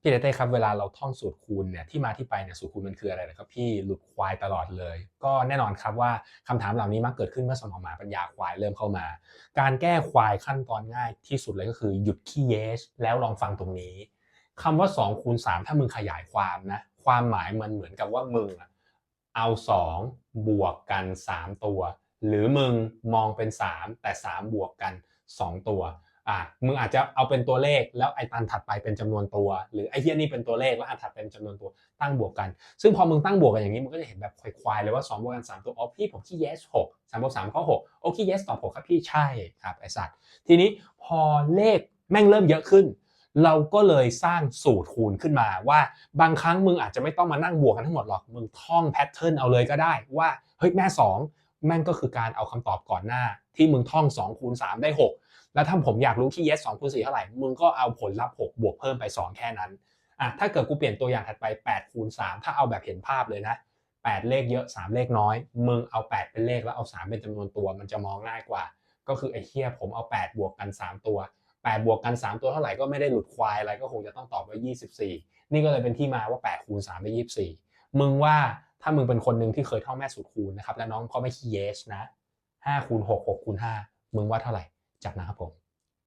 พี่เต้ครับเวลาเราท่องสูตรคูณเนี่ยที่มาที่ไปเนี่ยสูตรคูณมันคืออะไรนะครับพี่หลุดควายตลอดเลย ก็แน่นอนครับว่าคำถามเหล่านี้มักเกิดขึ้นเมื่อสมองหมาปัญญาควายเริ่มเข้ามา การแก้ควายขั้นตอนง่ายที่สุดเลยก็คือหยุดขี้เยสแล้วลองฟังตรงนี้คำว่า2คูณ3ถ้ามึงขยายความนะความหมายมันเหมือนกับว่ามึงอะเอา 2 บวกกัน 3 ตัว หรือมึงมองเป็น 3 แต่ 3 บวกกัน 2 ตัว อะมึงอาจจะเอาเป็นตัวเลขแล้วไอ้ตันถัดไปเป็นจำนวนตัว หรือไอ้เทียนี่เป็นตัวเลขแล้วอันถัดเป็นจำนวนตัวตั้งบวกกัน ซึ่งพอมึงตั้งบวกกันอย่างนี้มึงก็จะเห็นแบบควายๆเลยว่า2บวกกัน3ตัวอ๋อพี่ผมขี้ yes 6 3บวก3ก็6โอ้ขี้ yes ตอบ6ครับพี่ใช่ครับไอสัตว์ทีนี้พอเลขแม่งเริ่มเยอะขึ้น เราก็เลยสร้างสูตรคูณขึ้นมาว่าบางครั้งมึงอาจจะไม่ต้องมานั่งบวกกันทั้งหมดหรอกมึงท่องแพทเทิร์นเอาเลยก็ได้ว่าเฮ้ยแม่2 แม่งก็คือการเอาคำตอบก่อนหน้า ที่มึงท่อง2คูณ3ได้ 6 แล้วถ้าผมอยากรู้ที่ yes 2คูณ4เท่าไหร่ มึงก็เอาผลลัพธ์6บวกเพิ่มไป 2 แค่นั้นอะถ้าเกิดกูเปลี่ยนตัวอย่างถัดไป8คูณ3ถ้าเอาแบบเห็นภาพเลยนะ 8 เลขเยอะ 3 เลขน้อย มึงเอา 8 เป็นเลขแล้วเอา 3 เป็นจำนวนตัว มันจะมองง่ายกว่า ก็คือไอ้เฮียผมเอา 8 บวกกัน 3 ตัว 8 บวกกัน 3 ตัวเท่าไหร่ก็ไม่ได้หลุดควายอะไรก็คงจะต้องตอบว่า 24 นี่ก็เลยเป็นที่มาว่า8คูณ3ได้24 มึงว่าามึงเป็นคนหนึ่งที่เคยท่องแม่สูตรคูณนะครับ แล้วน้องก็ไม่ขี้เยสนะ5คูณ6 6คูณ5มึงว่าเท่าไหร่จับนะครับผม